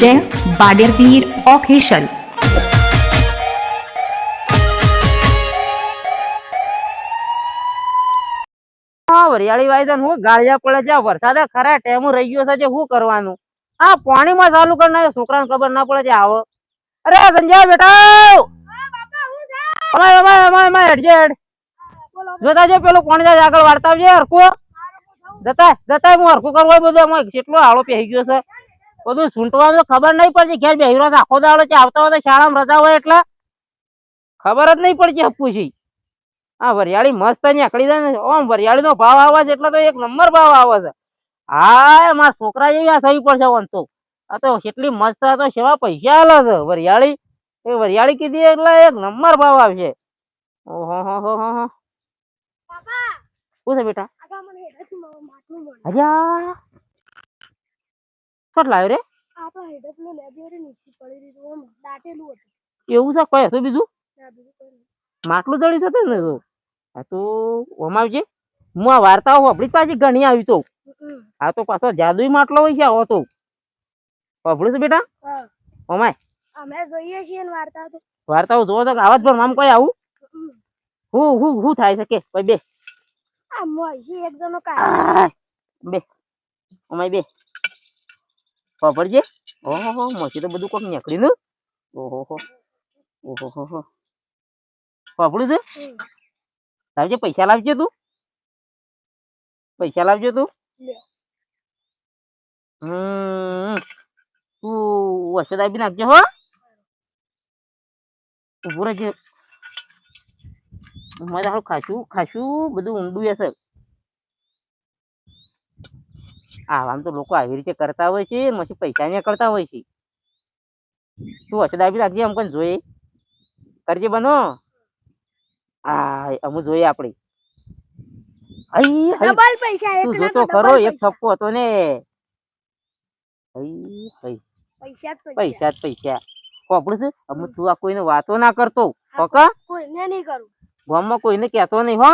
જય બાડેરવીર ઓફિશિયલ વરિયાળી વાયદા હું ગાળિયા પડે છે વરસાદ ખરા ટેમો રહી ગયો છે જે શું કરવાનું? આ પાણીમાં ચાલુ કરી નાખે છોકરાને ખબર ના પડે છે, આવો. અરે સંજય બેટા! જોતા જો પેલું પાણી આગળ વાર્તા આવજે, હરખું. જતા જતા હું હરખું કરવું હોય બધું અમારે કેટલો આળો પહેરી ગયો છે. બધું સૂંટવાનું તો ખબર નહીં પડતી ઘેર બેહી રહ્યો આખો દાડો છે આવતા હોય શાળામાં રજા હોય એટલે? ખબર જ નહીં પડતી હપ્પુજી આ વરિયાળી મસ્ત નીકળી જાય ને ઓમ વરિયાળીનો ભાવ આવે છે એટલે તો એક નંબર ભાવ આવે છે. હા મારા છોકરા જેવી આ થવી પડશે ઓન તો. આ તો કેટલી મસ્ત આ તો સેવા પૈસા આલે છે વરિયાળી. એ વરિયાળી કીધી એટલે એક નંબર ભાવ આવશે. ઓહો હો હો હો હો. શું છે બેટા? રે? એવું છે? કોઈ હતું બીજું? માટલું જડી શકે ને તો? આ તો ઓમ આવજે. હું આ વાર્તાઓ આપણી પાછી ઘણી આવી તો. આ તો પાછો જાદુઈ માટલો હોય છે આવો તો. પભળું છે બેટા? ઓમાય. અમે જોઈએ છીએ ને વાર્તાઓ જોવો તો આવા જ પણ આમ કોઈ આવું? હું હું હું થાય શકે કોઈ બે. આ મોઈ એક જણો કા બે ઓમાય બે પભળજે ઓહો હો તો બધું કોક નીકળ્યું ને ઓહો હો ઓહો હો હો પભળું છે લાવજે પૈસા લાવજે તું પૈસા લાવજો તું હમ તું આપી નાખજે હો ઉભું રહેજે મારે હારું ખાસું ખાશું બધું ઊંડું હશે આમ તો લોકો આવી રીતે કરતા હોય છે પછી પૈસા ને કરતા હોય છે તું વસત બી નાખજે અમુક જોઈએ કરજે બનો હા અમુક જોઈએ આપણે ડબલ પૈસા તું જોતો ખરો એક થપ્પો હતો ને પૈસા જ પૈસા પૈસા પૈસા કોપડું છે અમુક તું આ કોઈને વાતો ના કરતો પકા કોઈને નહીં કરું ગામમાં કોઈને કહેતો નહીં હો.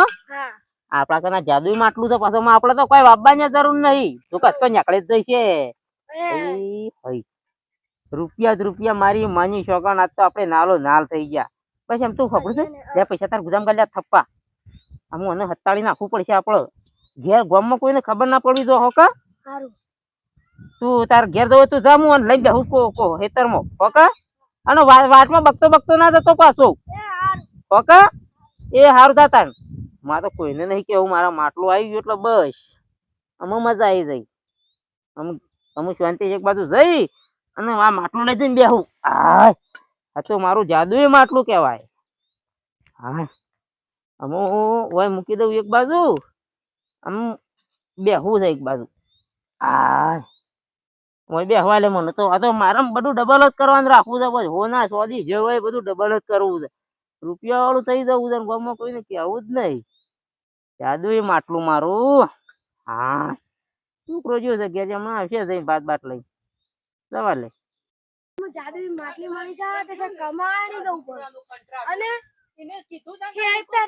આપણા આપણા જાદુ માં આટલું છે પાછો માં આપણે તો કોઈ વાપવાની જરૂર નહીં. તું કચ્છો નીકળે જ હઈ રૂપિયા જ રૂપિયા મારી માની શોગન આજ તો આપણે નાલો નાલ થઈ ગયા. પછી એમ તું ખબર છે? બે પૈસા તાર ગુદામ ગાલ્યા થપ્પા. આમ મને હત્તાળી નાખવું પડશે આપણે. ઘેર ગામમાં કોઈને ખબર ના પડવી જો હોકા તું તાર ઘેર જવો તું જા હું લઈ બેહું કો કો હેતરમાં હોકા અને વાટમાં બગતો બગતો ના જતો પાછો. હોકા એ હારું થતા મારે તો કોઈને નહીં કેવું મારા માટલું આવી ગયું એટલે બસ. અમે મજા આવી જઈ અમુ અમુક શાંતિ એક બાજુ જઈ અને આ માટલું લઈ જઈને બેહું. આય, આ તો મારું જાદુ માટલું કહેવાય. હા અમુ હોય મૂકી દઉં એક બાજુ. આમ બેહવું છે એક બાજુ. આય હોય બેહવા લે મને તો. આ તો મારે બધું ડબલ જ કરવાનું રાખવું છે. બસ હો ના સોદી, જે હોય બધું ડબલ જ કરવું છે. રૂપિયા વાળું થઈ જવું છે ગામમાં કોઈને કહેવું જ નહીં. જાદુઈ માટલું મારું? હા. છોકરો જેવો છે ઘેર હમણાં આવશે જઈ ભાત બાટ લઈ દવા લે હું માટલી મળી જાય તો કમાણી દઉં પડે. અને ખેતર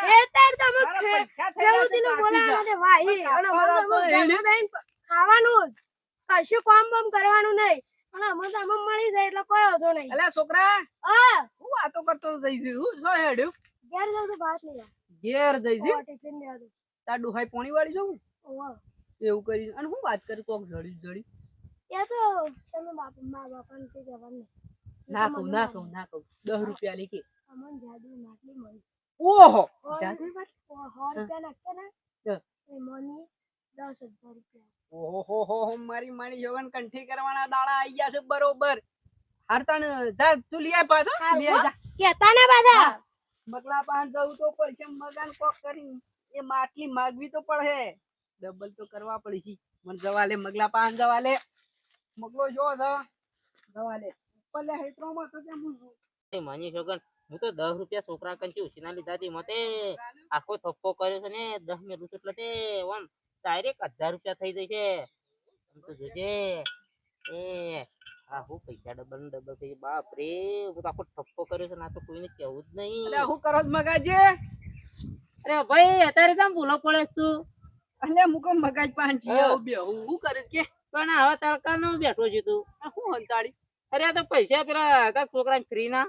ખેતર તમે ખે- ખેડૂતીને બોલાવવા માટે વાહી અને અમે તો અમે ઘરમાં બેહીને ખાવાનું. કશું કામ બામ કરવાનું નહીં. અમે મળી જાય એટલે કોઈ વાંધો નહીં અલ્યા છોકરા હા હું વાતો કરતો જઈશ હું હેડ્યું ઘેર જાઉં તો ભાત નહીં ઘેર જઈશ ટિફિન લેવા દઉં તાર ડુહાઈ પોણી વાળી જવું એવું કરી અને હું વાત કરું કોક જડી જડી એ તો તમે બાપ મા બાપાને કહેવાનું નહીં. ના કહું ના કહું ના કહું દસ રૂપિયા લેખે અમને માટલી મળી ઓહો જાદુ રૂપિયા- સો રૂપિયા નાખતા ને મની દસ હજાર રૂપિયા ઓહો હો હો હો મારી માણી કંઠી કરવાના દાડા આઈ ગયા છે બરોબર. હારતાણ જા તું લઈ આય પાછો. લઈ જા. કેતા ને બધા? બગલા પાન જવું તો પડશે મગાન કોક કરી. એ માટલી માગવી તો પડે ડબલ તો કરવા પડશે. મને જવા લે મગલા પાન જવા લે. મગલો જો છે. જવા લે. ઉપર લે હેતરોમાં તો કેમ હું એ માની છોકન હું તો દસ રૂપિયા છોકરા કંચી ઉછીના લીધા હતી મતે. આખો થપ્પો કર્યો છે ને દસ મિનિટ એટલે તે આમ ડાયરેક્ટ હજાર રૂપિયા થઈ જશે. છે તો જોજે. એ આ હું પૈસા ડબલ ને ડબલ થઈ બાપ રે હું તો આખો થપ્પો કર્યો છે ને તો કોઈને કેવું જ નહીં. એટલે હું કરો જ મગાજે? અરે ભાઈ અત્યારે કેમ ભૂલો પડે તું? અલ્યા મુકો મગાજ પાંચ હા. આવું બે હું હું કરીશ કે? પણ હવે તડકા નો બેઠો છું તું. હું હંતાડી? અરે આ તો પૈસા પેલા છોકરા ફ્રી ના.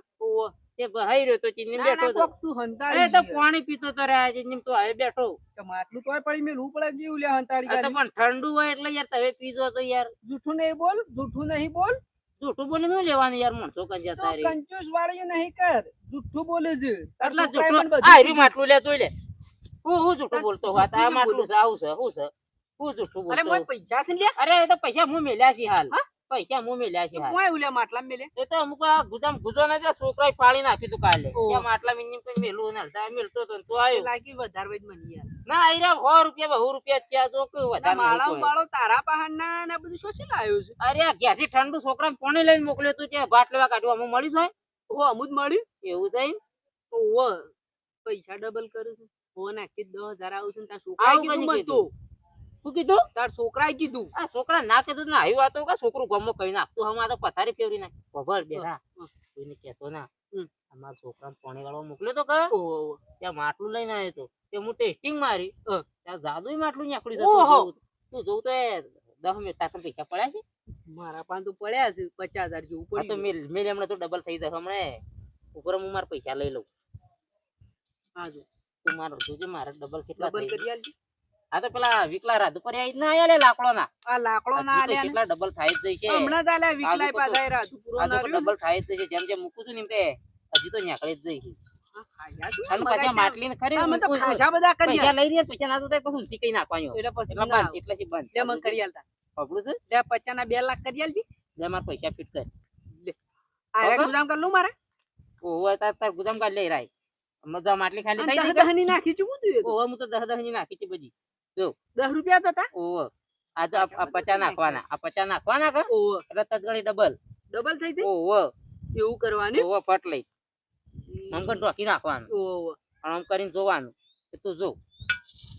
તે ભાઈ રહ્યો તો ચીની બેઠો તો. તું હંતાડી અરે તો. પાણી પીતો તો રહ્યા ચીની તો હવે બેઠો. તો માટલું તોય પડી મેલું પડે જીવ લે હંતાડી ગાડી. પણ ઠંડુ હોય એટલે યાર તમે પીજો તો યાર. જૂઠું નહીં બોલ જૂઠું નહીં બોલ. જૂઠું બોલી નું લેવાનું યાર મણ તો જતા તારી. કંજૂસ વાળી નહીં કર જૂઠું બોલે છે. એટલે જૂઠું આ રી માટલું લે તું લે. હું હું જૂઠું બોલતો હોત આ માટલું સાવ છે હું છે? હું જૂઠું અરે બોલતો મોય પૈસા છે લે અરે એ તો પૈસા હું મેલ્યા છે હાલ. હા? પૈસા હું મેલ્યા છે હાલ ઉલ્યા માટલામાં મેલે. એ તો અમુક ગુદામ ગુજો ને છોકરા પાડી નાખ્યું તું કાલે માટલા મિનિમ કોઈ મેલું ને હલતા મેલતો તો ને આવ્યો લાગી વધારે વૈદ મને ના આઈ રહ્યા સો રૂપિયા બહુ રૂપિયા છે તો કોઈ વધારે નહીં માળાઓ કોઈ. બાળો તારા ને બધું શું છે લાવ્યો છે? અરે ઘેરથી ઠંડુ છોકરા પાણી લઈને મોકલ્યો તું ત્યાં ભાત લેવા કાઢવા અમે મળી જાય ઓહો, અમુદ મળ્યું? એવું થાય ઓહો, પૈસા ડબલ કરું છું. નાખી દસ હજાર આવું છું ને તારા કીધું મને તો. શું કીધું? તાર છોકરાએ કીધું. આ છોકરા ના કીધું ના આવ્યું આ તો છોકરું ગમો કઈ નાખતું હમ આ તો પથારી ફેરવી નાખ. ખબર બેટા. કોઈને કહેતો ના. અમારા છોકરાને પાણી વાળો મોકલ્યો તો કા. ત્યાં માટલું લઈને આવ્યો તો. તે હું ટેસ્ટિંગ મારી. ત્યાં જાદુ માટલું નીકળી જતું તું જોઉં તો દસ મિનિટ તારા પૈસા પડ્યા છે? મારા પાસે તો પડ્યા છે. પચાસ હજાર જેવું આ તો મેં મેલ મેલ હમણાં તો ડબલ થઈ જશે હમણાં. ઉપર હું મારા પૈસા લઈ લઉં. હા જો. તું મારો જોજે મારા ડબલ કેટલા ડબલ કરી આલજે. આ તો પેલા વિકલા રાધુ પર આવી ના આયા લાકડો ના આ લાકડો ના. આલે કેટલા ડબલ થાય જ છે. હમણાં જ આલે વિકલાય આજુ પાછા એ પૂરો ના. ડબલ થાય જ છે. જેમ જેમ મૂકું છું ને તે હજી તો નીકળે જ જઈ છે? અને માટલી ને ખરી તમે તો મૂકું બધા કરી પૈસા લઈ રહ્યા પછી ના તો પછી ઊંચી કઈ નાખવાનું એટલે પછી બંધ એટલે બંધ. લે મને કરી આલતા. પકડું છે? લે પચાસ ના બે લાખ કરી આલજી. લે મારા પૈસા ફિટ કર. આરે ઓકે. ગુદામ કર લઉં મારે. ઓહો તાર તાર ગુદામ લઈ રાય. મજા માટલી ખાલી થઈ ગઈ દહની નાખી છું તો. હું તો દહ દહની નાખી છું બધી. દસ રૂપિયા તો હતા ઓહો. આ તો આ- આ પચા નાખવાના? આ પચા નાખવાના કા? ઓહો. એટલે તદગણી ડબલ. ડબલ થઈ ગઈ ઓહો. એવું કરવાનું? ઓહો ફટ લઈ. આમ કર ઢોકી નાખવાનું. ઓહો. આમ કરીને જોવાનું. કે તું જો.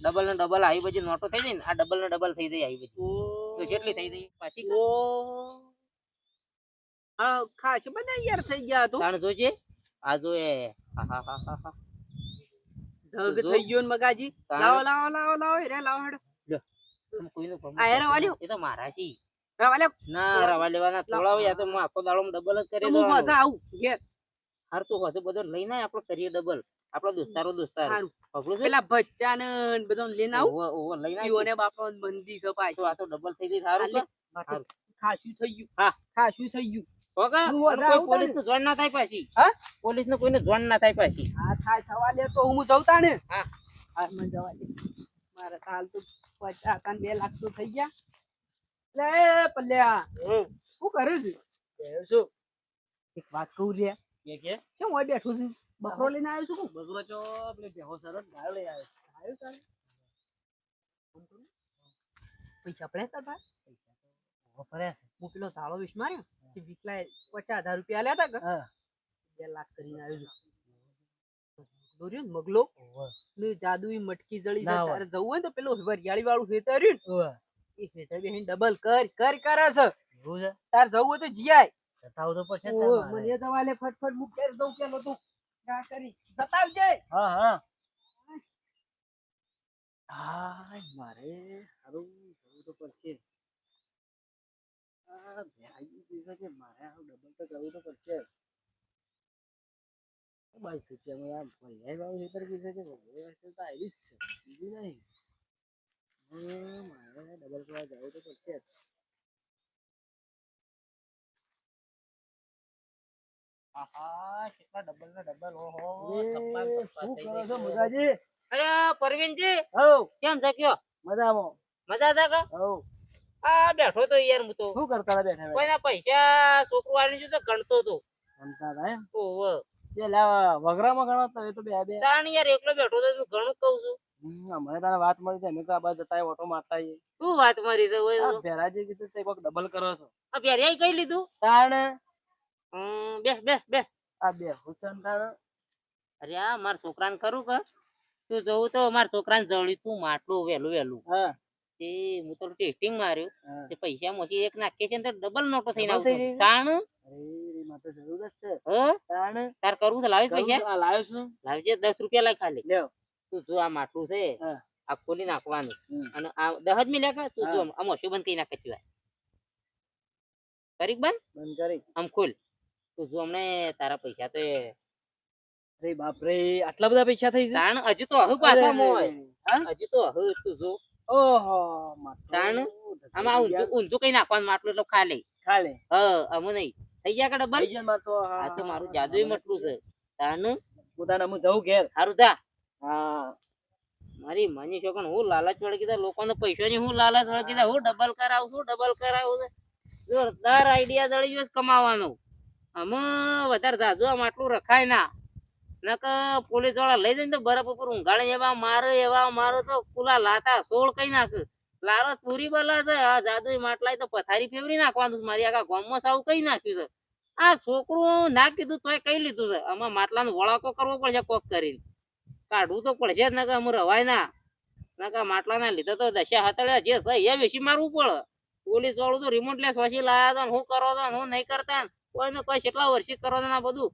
ડબલ ને ડબલ આવી બધી નોટો થઈ જાય ને આ ડબલ ને ડબલ થઈ જાય આવી બધી. તો જેટલી થઈ ગઈ પાછી ઓ ખાસ બધા યાર થઈ ગયા તો. તાણ જોજે. આ જો એ. હા હા હા હા. ઢગ થઈ ગયો ને મગાજી. લાવો લાવો લાવો લાવો રે લાવો હેડો. આ હેરો વાલ્યો. એ તો મારા છે. રવા લે ના રવા લેવાના તોળાવ યા તો હું આખો દાડો ડબલ જ કરી હું મજા આવું ઘેર. હાર તો હશે બધો લઈને આપણે કરીએ ડબલ આપણો દોસ્તારો દોસ્તાર. છે? પેલા બચ્ચા ને બધો લઈને આવું. ઓ ઓ લઈને આવ્યો ને બાપો મંદી છે પાછી આ તો ડબલ થઈ ગઈ. સારું. ખાસું થઈ ગયું. હા. ખાસું થઈ ગયું. પોલીસ જોણ ના થાય પાછી. હા? પોલીસ ને કોઈને જોણ ના થાય પાછી. હા થાય થવા દે તો હું જવતા ને હા. હા મને જવા દે. મારે હાલ તો પચાસ કાન બે લાખ તો થઈ ગયા. લે પલ્યા. શું કરે છે? શું એક વાત કહું લે કે કે? કેમ હોય બેઠું છું? બકરો લઈને આવ્યો છું બકરો ચો બેહો સરસ લઈ આવ્યો તારે ફોન પૈસા પડ્યા તા હું પેલો તાળો વિશ માર્યો? તે પચાસ હજાર રૂપિયા આલ્યા તા કે? બે લાખ કરીને આવ્યું ને મગલો. ને જાદુઈ મટકી જળી છે તારે જવું હોય તો પેલું વરિયાળી વાળું હેતર રહ્યું એ હેઠળ બેહીને ડબલ કર કર કરે છે. તાર જવું હોય તો પછી મને ફટફટ મુક કરી દઉં પેલો તું. ના કરી. જતાવજે. હા હા. હાય મારે હારું જવું તો પડશે. આ ગયું છે કે મારે ડબલ તો તો પડશે. આ કે ભૈયા હેતર તો આવી જ છે બીજું નહીં. મારે ડબલ કરવા જવું તો પડશે. અરે પરવીનજી કેમ છે કયો મજામાં. મજા હતા કે આ બેઠો તો યાર હું તો. શું કરતા બેઠા કોઈ કોઈના પૈસા છોકરો જો તો ગણતો તો ગણતા હતા એમ? ઓહો. વગરામાં ગણો એ તો બે બે. તાણ યાર એકલો બેઠો તો હું ઘણું કહું છું? મને તારે વાત મળી છે જતા ઓટો મારતા શું વાત મારી છે ઓય ભેરાજી કીધું તે કોક ડબલ કરો છો. આ પેરિયા કઈ લીધું? તાણ? બેસ બેસ બેસ. આ બે હુસન તાણ અરે આ મારા છોકરાને ખરું કે? તું જોવું તો મારા છોકરાને જવળી તું માટલું વહેલું વહેલું. હા. તે હું તો ટેસ્ટિંગ માર્યું. તે પૈસા માંથી એક નાખે છે ને તો ડબલ નોટો થઈને આવતો. તાણ? છે. તાર કરવું છે લાવીશ પૈસા? છું, લાવ્યો છું. લાવજે દસ રૂપિયા લાય ખાલી. તું જો આ માટલું છે આ ખોલી નાખવાનું. અને આ દહ જ મિલ્યા કે તું જો આ ઓછું બંધ કરી નાખે છે કરી બંધ? બંધ કરી. આમ ખોલ. તું જો અમને તારા પૈસા તો અરે બાપ રે આટલા બધા પૈસા થઈ તાણ હજુ તો હજુ પાછા મોય. હજુ તો હજુ તું જો. ઓહો તાણ? આમાં ઊંધું ઊંધું કઈ નાખવાનું માટલું એટલો ખાલે. ખાલે. હ અમુ નહીં. થઈ ગયા કે ડબલ? આ તો મારું મટલું છે. તાણ? પોતાના હું જઉં ઘેર. હારું જા. હા. મારી માની છો હું લાલચ વળી કીધા લોકોને પૈસાની હું લાલચ વળી કીધા હું ડબલ કરાવું છું ડબલ કરાવું છે. જોરદાર આઈડિયા દળી ગયો કમાવાનો. અમે વધારે જાજુ આમ આટલું રખાય ના. નક પોલીસવાળા લઈ જઈને તો બરફ ઉપર ઊંઘાડે એવા મારે, એવા મારો તો પુલા લાતા, સોળ કઈ નાખ. લારો પૂરી બલા છે, આ જાદુ માટલાય તો પથારી ફેવરી નાખવાનું. મારી આખા ગામમાં સાવ કઈ નાખ્યું છે. આ છોકરું ના કીધું તોય કઈ લીધું છે. આમાં માટલાનો વળાકો કરવો પડશે કોક કરીને. કાઢવું તો પડશે જ, નકર અમે રવાય ના. નકર માટલાના લીધે તો દશા હતળ્યા જે છે એ વિશે મારવું પડે. પોલીસ વાળું તો રિમોટ લેસ વાંચી લાયા હતા ને હું કરો તો ને હું નહીં કરતા ને? કોઈને કોઈ કેટલા વર્ષી કરો છો બધું?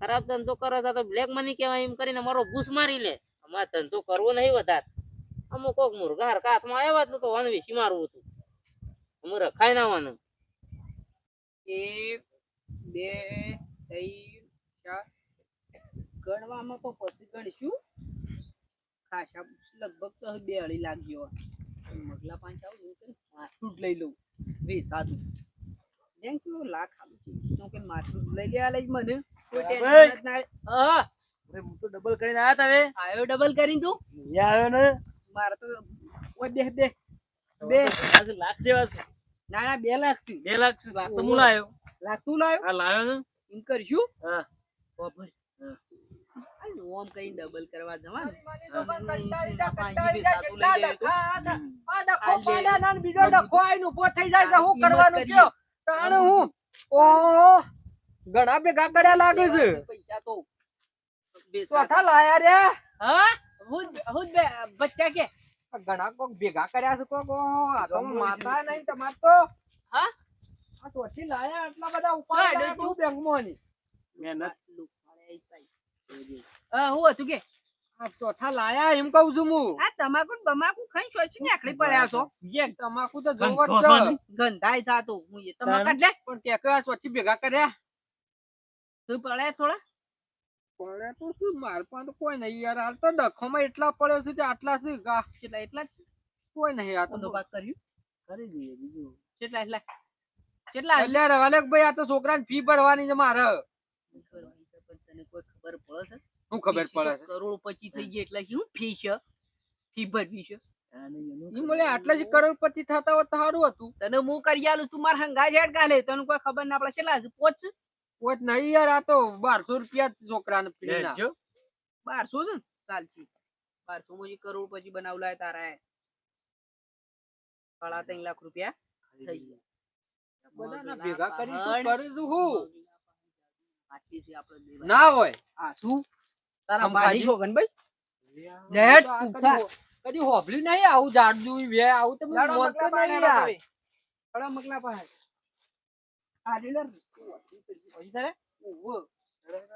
ખરાબ ધંધો કરો તો બ્લેક મની કહેવાય એમ કરીને મારો બૂસ મારી લે. અમારે ધંધો કરવો નહીં વધારે. અમુક કોક મુરઘા હરકા હાથમાં આવ્યા તો વનવી મારવું હતું? અમે રખાય ના વાનું એક, બે, ત્રણ, ચાર. ગણવામાં તો પછી ગણશું. ખાસા લગભગ તો બે અઢી લાખ મગલા પાંચ આવું માથું લઈ લઉં. બે સાદું જેમ કે લાખ આલું છે. તો કે માથું લઈ લેવા લઈ મને? કોઈ ટેન્શન જ ના હા. હું તો ડબલ કરીને આયા તવે આયો ડબલ કરીને તું? અહીંયા આવ્યો ને. મારે તો ઓય બે બે. બે. આજે લાખ જેવા છે. ના ના બે લાખ છે. બે લાખ છે લાખ તો હું લાયો. લાખ તું લાવ્યો હા લાયો ને. એમ કરશું? હા. ઓમ કઈ ડબલ કરવા જવા ને ઘણા ભેગા કર્યા લાગે છે. પૈસા તો? ચોથા લાયા રે? હા? હું હું બચ્ચા કે? ઘણા કોક ભેગા કર્યા છે કોક? આ તો માતા નહીં તમાર તો. હા? આ ચોથી લાયા આટલા બધા ઉપાડ હા, તું બેંકમાં ની. મહેનત હા હું હતું કે? ચોથા લાયા એમ કહું છું હું. આ તમાકુ ને બમાકુ ખાઈ સોચી ને આકડી પડ્યા છો? યે, તમાકુ તો ગંધો જોવો જ છો છે. ને? ગંધાય સાતો હું એ તમાકુ લે પણ કે કે ચોથી ભેગા કર્યા. તું પડે થોડા? પડે તો શું? માર પાસે તો કોઈ નહીં યાર. હાલ તો ડખોમાં એટલા પડ્યો છે કે આટલા છે ગા. કેટલા એટલા જ? કોઈ નહીં આ તો વાત કર્યું? કરી દઈએ બીજું. કેટલા એટલા? કેટલા એટલે રવાલે ભાઈ આ તો છોકરાને ફી ભરવાની છે મારે. તને કોઈ ખબર પડે છે? શું ખબર પડે કરોડ પચી થઈ ગયા એટલે શું? ફી છે? ફી ભરવી છે? આટલા જ કરોડપતિ થતા હોત સારું હતું. તને હું કરી આલું? તું માર હંગા હેડ ગાલે તને કોઈ ખબર ના પડે. કેટલા છે પોચ? નહીં યાર આ તો બારસો રૂપિયા છોકરાને ફી ના. બારસો છે ને? બારસો માં જે બનાવલા તારા એ. સાડા ત્રણ લાખ રૂપિયા થઈ ગયા. બધાના ભેગા કરી હું. ના હોય. આ શું? તારા આમ ભાઈ ખાલી? લેટ કદી હો- નહીં આવું જાડજું વે આવું તો લાડો મને મગલા મોનતો પાસે નહીં યાર હવે. લાડો પાસે. આ dealer. પૈસા રે?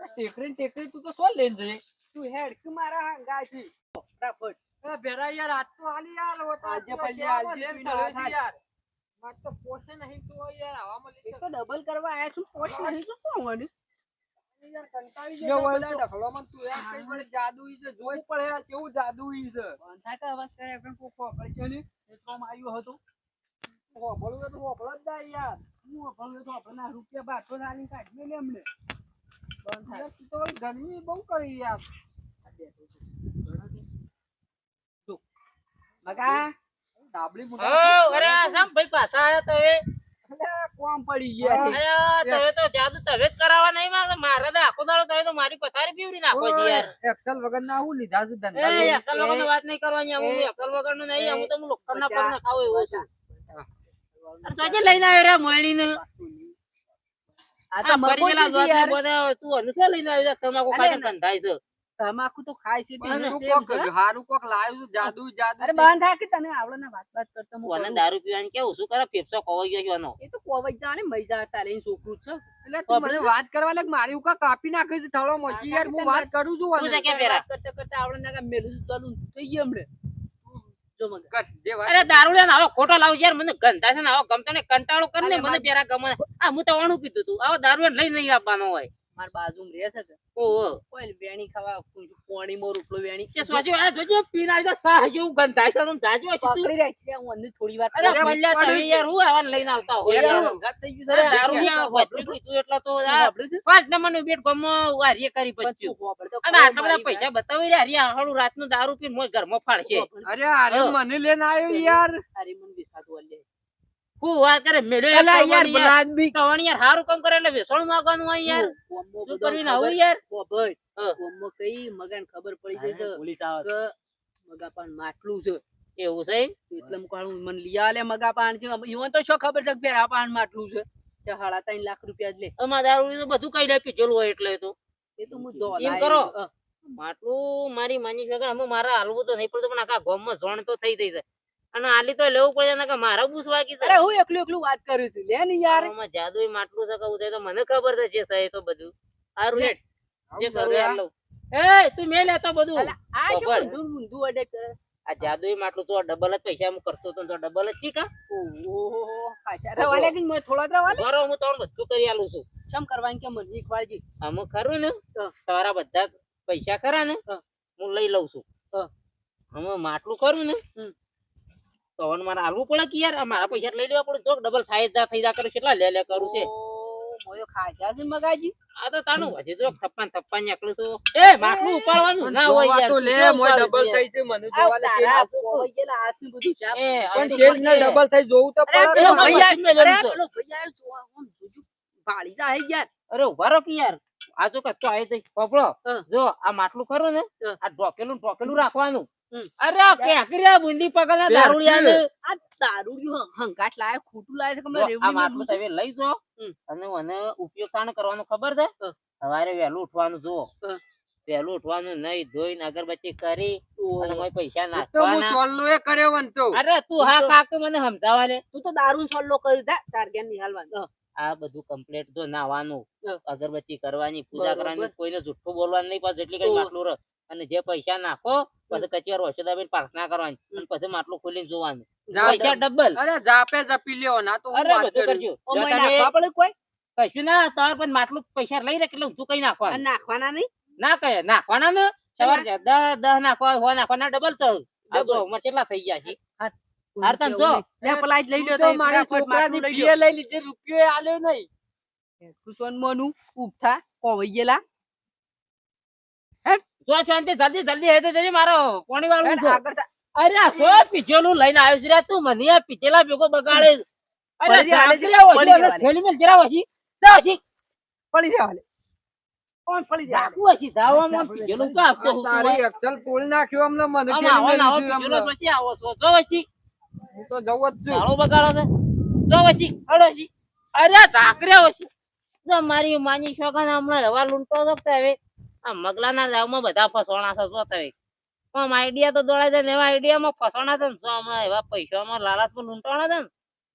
ટેકરી ટેકરી તું તો શું લેન જઈએ તું હેડ કે મારા હંગા છે ફટાફટ ભેરા યાર આજ તો હાલી યાર તો આજે. યાર માર તો નહીં તો યાર આવામાં એક તો ડબલ કરવા આયા છું પોષ નહીં તો શું વળી? ગરમી બહુ કરી યાર. મગા ડાબલી ઓ, અરે આ ભાઈ પાછા આયા તો અલ્યા, કોમ પડી ગયા તમે તો જાદુ તમે જ કરાવવા નહીં માંગતા. મારે તો આખો દાડો તમે તો મારી પથારી પીવડી નાખો છો યાર. એક્સેલ વગર ના હું લીધા છે ધંધા વગરની વાત નહીં કરવાની. હું વગર વગરનું નહીં હું તો હું લોખંડના પગ ના ખાવ એવો છું તો લઈને આવ્યો રે મોયણીને. આ આ તો મફત પેલા છે યાર. તું અનુસાર લઈને આવ્યો? તમાકુ ખાઈને ગંધાય છે. તમાકુ તો ખાય છે હારું કોક લાવ્યું જાદુ જાદુ અરે બંધ થાય કે તને આવડે ના વાત વાત કરતો હું કોને દારૂ પીવાની કેવું? શું કરે? ફેફસો ખવાઈ ગયો છે એનો એ તો કોવાઈ જાણે મઈ જા તારે એનું છોકરું છે. એટલે તું મને વાત કરવા લાગ મારી ઉકા કાપી નાખી છે થળો મચી યાર હું વાત કરું છું તું કે પેરા વાત કરતા કરતા આવડે ના કે મેલું દલું થઈ ગયું હમણે. અરે દારૂડિયા ને આવો ખોટો લાવ યાર મને ગંધા છે ને આવો ગમતો ને કંટાળો કર ને મને પેરા ગમે આ હું તો વાણું પીધું તું. આવો દારૂ લઈ નહીં આપવાનો હોય. માર બાજુમાં રહે છે કે? ઓહો કોઈ વેણી ખાવા પોણી મોર ઉપલો વેણી. કે સોજો આ જોજો પીને આવી તો સાહ જેવું ગંધાય છે જાજો પકડી છે હું અંદર થોડી વાર અરે પડ્યા મલ્યા તમે યાર હું આવા લઈને આવતા હોય યાર. થઈ ગયું અરે છે. દારૂડિયા વધુ કીધું એટલા તો પાંચ નંબરનું બેટ ગમો વારીએ કરી પછી અને આટલા બધા પૈસા બતાવી રહ્યા હરિયા રાતનું દારૂ પીને મોય ઘરમાં ફાડશે. વાત. અરે આરે મને લેને આવ્યો યાર. અરે મને. હું વાત કરે? મેલ્યો અલા યાર કવણ યાર. બરાત બી કવણ યાર હારું કામ કરે એટલે વેસણ માંગવાનું હોય યાર. કોમમાં શું કરીને આવું યાર? સાંભળ. હા. કોમમાં કઈ મગાને ખબર પડી જાય પોલીસ આવે છે. કે મગા પાન માટલું છે. એવું છે એટલે હું કહું મને લઈ આલે મગા પાન છે ઈવન તો શું ખબર છે કે પેરા પાન માટલું છે? તે ત્રણ લાખ રૂપિયા જ લે. અમાર દારૂ તો બધું કઈ લે પીધેલું હોય એટલે તો. એ તો હું દોલા કરો. માટલું મારી માની વગર અમે મારા હાલવું તો નહીં પડતું પણ આખા ગામમાં જોણ તો થઈ થઈ છે અને આલી તો લેવું પડે કે મારા બુસ વાગી અરે હું એકલું એકલું વાત કરું છું. લે ને યાર. આમાં જાદુઈ માટલું છે કહું તો મને ખબર છે જે છે તો બધું. સારું હેડ. જે કરું એ લઉં. એ તું મેં લેતો બધું. આ શું ખબર. ઊંધું અડે કરે? આ જાદુઈ માટલું તો ડબલ જ પૈસા હું કરતો તો ડબલ જ ચીકા ઓહો પાછા રવાલે કે મને થોડા જ રવા બરો હું તો બધું કરી આલું છું. ચમ કરવાનું કે મને શીખવાડજે અમુક ખરું ને. તમારા બધા પૈસા ખરા ને? હું. લઈ લઉં છું. હમ અમે માટલું ખરું ને. તો હવે મારે હાલવું પડે કે યાર? આ મારા પૈસા લઈ લેવા પડે. તો ડબલ થાય જા થઈ જા કરું કેટલા લે લે કરું છે. મોયો ખાજા છે મગાજી? આ તો તાનું હજી તો થપ્પા ને થપ્પા તો. એ માટલું ઉપાડવાનું ના હોય યાર. તો લે મોય ડબલ થઈ છે મને જોવા લે તારા કેમ કોઈ ગયેલા ની બધું છે. પણ તો ને ડબલ થઈ જોવું તો અરે પડે. ભૈયા- છે. ભૈયા જોવા, હું જોજો. ભાળી જાય યાર અરે ઊભા કે યાર. આ જો આવી તઈ પકડો. હા. જો આ માટલું ખરું ને આ ઢોકેલું ને ઢોકેલું રાખવાનું. અરે કેકરિયા બુંદી પકડના દારૂડિયા ને આ દારૂડિયો હંગાટ લાય ખોટું લાય છે કે જો હમણાં આ માટલું તમે લઈ જો. અને મને ઉપયોગ તાણે કરવાનો ખબર છે? સવારે વહેલું ઉઠવાનું જો. વહેલું ઉઠવાનું નહીં ધોઈને અગરબત્તી કરી. અને મોય પૈસા એ તો હું નાખવાના. ચોલ્લો એ કર્યો વન તો. અરે તું હા કાકે મને સમજાવા ને તું તો દારૂ સોલ્લો કર્યું તા તાર જ્ઞાન નિહાલવાનું. આ બધું કમ્પ્લીટ જો નાવાનું. અગરબત્તી કરવાની પૂજા કરવાની કોઈને જુઠ્ઠું બોલવાનું નહીં પાછું એટલી કઈ. માટલું રહ. અને જે પૈસા નાખો પછી કચેર વસુદાબેન પ્રાર્થના કરવાની અને પછી માટલું ખોલીને જોવાનું. પૈસા ડબલ. અરે જાપે જપી લ્યો ના તો અરે બધું કરજો. જો ઓમાં તમે નાખવા પડે કોઈ? કશું ના તાર પણ માટલું પૈસા લઈ રે એટલે ઊંધું કઈ નાખવા નાખવાનું નાખવાના નહીં? ના કહે નાખવાના ને? સવાર દસ દસ નાખવા હોય નાખવાના ડબલ તો. આ તો ઉંમર કેટલા થઈ ગયા છે. હાર તને જો. લે લઈ લ્યો તું મારી છોકરાની માટલું લઈ લીધી રૂપિયો આલ્યો નહીં. લ્યો. મોનું ઊભા કોવાઈ ગયેલા. જો શાંતિ જલ્દી જલ્દી હે તો જલ્દી મારો. કોણી વાળું છે. અરે આ સો પીછેલું લઈને આવ્યો છે રે? તું મને આ પીછેલા ભેગો બગાડે અરે મેલ જરા વસી જા વસી પડી હાલે. કોણ પડી હાલે? પીછેલું કા આપતો તારી અક્સલ તોડી નાખ્યો અમને મને કેવી આવો ને આવો મેલી પીછેલો વસી આવો છો. જો વસી હું તો જવું જ છું. ગાળો બગાડો છે જો વસી વસી અરે વસી મારી માની છોકરા હમણાં હવા લૂંટો તો હવે આ મગલાના દાવમાં બધા ફસોણા છે, જો તમે. પણ આઈડિયા તો દોડાય છે ને એવા આઈડિયામાં ફસોણા છે ને, જો હમણાં એવા પૈસામાં લૂંટવાના છે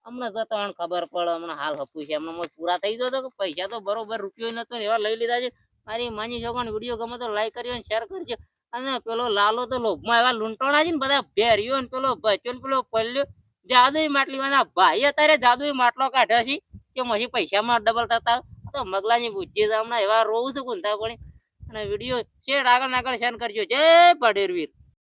ને જો તમને ખબર પડે હમણાં હાલ હપું છે. હમણાં પૂરા થઈ ગયો તો પૈસા તો બરોબર રૂપિયો નતો એવા લઈ લીધા છે. મારી માની છોકરાનો વીડિયો ગમે તો લાઈક કરજો શેર કરજો. અને પેલો લાલો તો લોભમાં એવા લૂંટવાના છે ને બધા ભેર્યો ને પેલો બચ્યો ને પેલો પલ્યો જાદુઈ માટલી વાળા ભાઈ અત્યારે જાદુઈ માટલો કાઢ્યો છે કે પછી પૈસામાં ડબલ થતા તો મગલાની બુદ્ધિ હમણાં એવા રોવું છું ગુંથા પડી વીડિયો શેર આગળ આગળ શેર કરજો. જય પટેરવીર